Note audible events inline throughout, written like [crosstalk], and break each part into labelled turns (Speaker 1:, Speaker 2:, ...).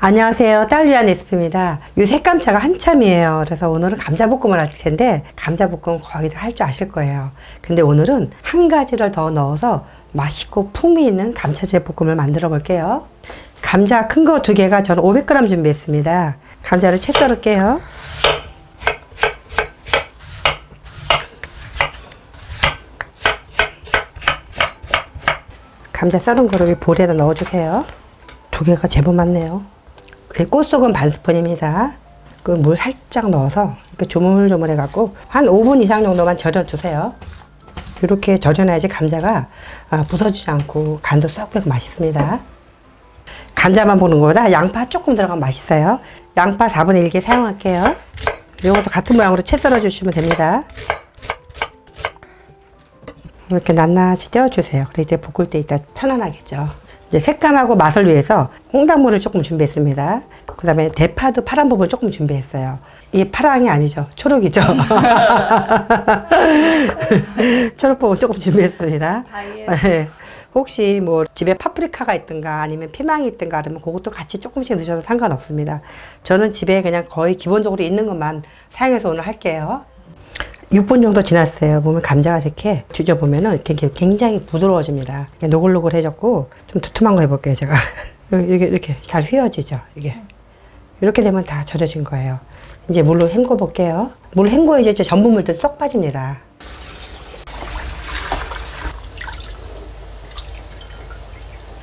Speaker 1: 안녕하세요. 딸위한 레시피입니다. 요 색감차가 한참이에요. 그래서 오늘은 감자볶음을 할 텐데 감자볶음 거의 다 할 줄 아실 거예요. 근데 오늘은 한 가지를 더 넣어서 맛있고 풍미 있는 감자채 볶음을 만들어 볼게요. 감자 큰 거 두 개가 저는 500g 준비했습니다. 감자를 채 썰을게요. 감자 썰은 거를 이 볼에다 넣어주세요. 두 개가 제법 많네요. 이 꽃속은 반 스푼입니다. 그 물 살짝 넣어서 이렇게 조물조물 해 갖고 한 5분 이상 정도만 절여 주세요. 이렇게 절여놔야지 감자가 아, 부서지지 않고 간도 쏙 배고 맛있습니다. 감자만 보는 거보다 양파 조금 들어가면 맛있어요. 양파 4분의 1개 사용할게요. 이것도 같은 모양으로 채 썰어 주시면 됩니다. 이렇게 낱낱이 떼어주세요. 그래 이때 볶을 때 이따 편안하겠죠. 이제 색감하고 맛을 위해서 홍당무를 조금 준비했습니다. 그 다음에 대파도 파란 부분 조금 준비했어요. 이게 파랑이 아니죠. 초록이죠. [laughs] 초록 부분 조금 준비했습니다. 네. 혹시 뭐 집에 파프리카가 있든가 아니면 피망이 있든가 그러면 그것도 같이 조금씩 넣으셔도 상관없습니다. 저는 집에 그냥 거의 기본적으로 있는 것만 사용해서 오늘 할게요. 6분 정도 지났어요. 보면 감자가 이렇게 뒤져보면은 이렇게 굉장히 부드러워집니다. 노글노글해졌고 좀 두툼한 거 해볼게요, 제가. [laughs] 이렇게 이렇게 잘 휘어지죠, 이게. 이렇게 되면 다 절여진 거예요. 이제 물로 헹궈 볼게요. 물 헹궈야지 이제 전분물도 쏙 빠집니다.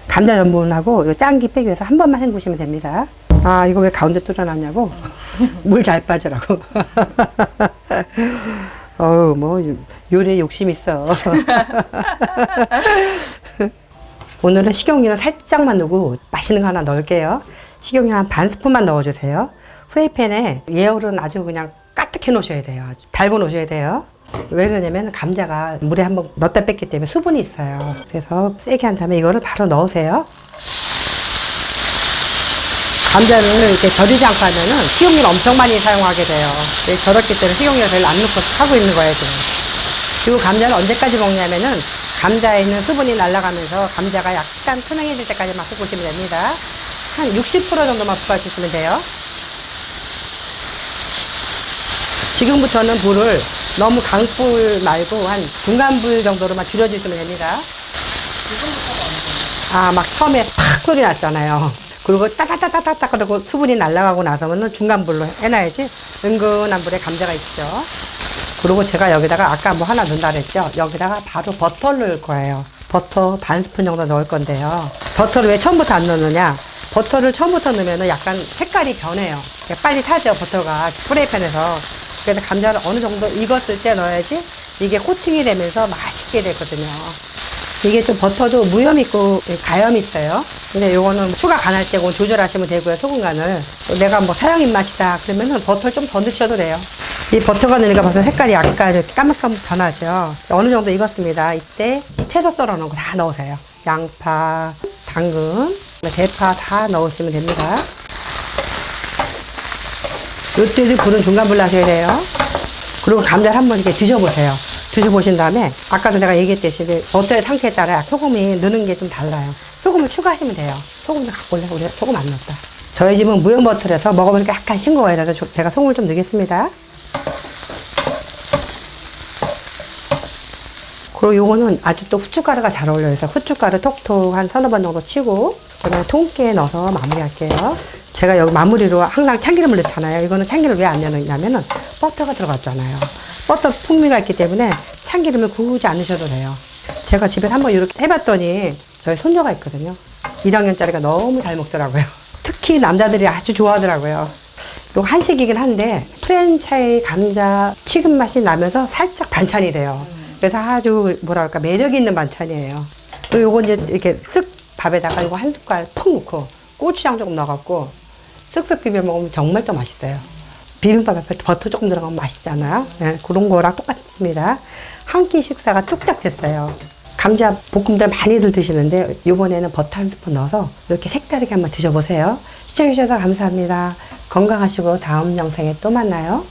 Speaker 1: 감자 전분하고 이 짠기 빼기 위해서 한 번만 헹구시면 됩니다. 아, 이거 왜 가운데 뚫어놨냐고? [laughs] 물 잘 빠지라고. [laughs] [laughs] 어우, 뭐, 요리에 욕심 있어. [laughs] 오늘은 식용유는 살짝만 넣고 맛있는 거 하나 넣을게요. 식용유 한 반 스푼만 넣어주세요. 프라이팬에 예열은 아주 그냥 까뜩해 놓으셔야 돼요. 달고 놓으셔야 돼요. 왜 그러냐면 감자가 물에 한번 넣었다 뺐기 때문에 수분이 있어요. 그래서 세게 한 다음에 이거를 바로 넣으세요. 감자를 이렇게 절이지 않고 하면은 식용유를 엄청 많이 사용하게 돼요. 네, 절었기 때문에 식용유를 별로 안 넣고 하고 있는 거예요, 지금. 그리고 감자를 언제까지 먹냐면은 감자에 있는 수분이 날아가면서 감자가 약간 투명해질 때까지만 볶으시면 됩니다. 한 60% 정도만 볶아주시면 돼요. 지금부터는 불을 너무 강불 말고 한 중간불 정도로만 줄여주시면 됩니다. 아, 막 처음에 팍 소리 났잖아요. 그리고 따다다다다다 그러고 수분이 날아가고 나서는 중간 불로 해놔야지 은근한 불에 감자가 있죠. 그리고 제가 여기다가 아까 뭐 하나 넣는다 그랬죠. 여기다가 바로 버터를 넣을 거예요. 버터 반 스푼 정도 넣을 건데요. 버터를 왜 처음부터 안 넣느냐? 버터를 처음부터 넣으면 약간 색깔이 변해요. 빨리 타죠, 버터가. 프라이팬에서. 그래서 감자를 어느 정도 익었을 때 넣어야지 이게 코팅이 되면서 맛있게 되거든요. 이게 좀 버터도 무염 있고 가염 있어요. 근데 요거는 추가 간할 때고 조절하시면 되고요, 소금 간을. 내가 뭐 사용 입맛이다. 그러면은 버터를 좀 더 넣으셔도 돼요. 이 버터가 넣으니까 벌써 색깔이 약간 이렇게 까맣까맣 변하죠. 어느 정도 익었습니다. 이때 채소 썰어 놓은 거 다 넣으세요. 양파, 당근, 대파 다 넣으시면 됩니다. 이때도 불은 중간불 나셔야 돼요. 그리고 감자를 한번 이렇게 드셔보세요. 드셔보신 다음에 아까도 내가 얘기했듯이 버터의 상태에 따라 소금이 넣는 게 좀 달라요. 소금을 추가하시면 돼요. 소금 좀 갖고 올래? 우리 소금 안 넣었다. 저희 집은 무염 버터라서 먹어보니까 약간 싱거워요. 그래서 제가 소금을 좀 넣겠습니다. 그리고 요거는 아주 또 후춧가루가 잘 어울려요. 그래서 후춧가루 톡톡 한 서너 번 정도 치고 그다음에 통깨 넣어서 마무리할게요. 제가 여기 마무리로 항상 참기름을 넣잖아요. 이거는 참기름을 왜안 넣느냐면은 버터가 들어갔잖아요. 버터 풍미가 있기 때문에 참기름을 구우지 않으셔도 돼요. 제가 집에서 한번 이렇게 해봤더니 저희 손녀가 있거든요. 1학년짜리가 너무 잘 먹더라고요. 특히 남자들이 아주 좋아하더라고요. 이거 한식이긴 한데 프렌차이 감자 튀김 맛이 나면서 살짝 반찬이 돼요. 그래서 아주 뭐랄까 매력 있는 반찬이에요. 그리고 요거 이제 이렇게 쓱 밥에다가 이거 한 숟갈 푹 넣고 고추장 조금 넣어갖고 쓱쓱 비벼 먹으면 정말 또 맛있어요. 비빔밥 앞에 버터 조금 들어가면 맛있잖아요. 네, 그런 거랑 똑같습니다. 한 끼 식사가 뚝딱 됐어요. 감자 볶음들 많이들 드시는데 이번에는 버터 한 스푼 넣어서 이렇게 색다르게 한번 드셔보세요. 시청해주셔서 감사합니다. 건강하시고 다음 영상에 또 만나요.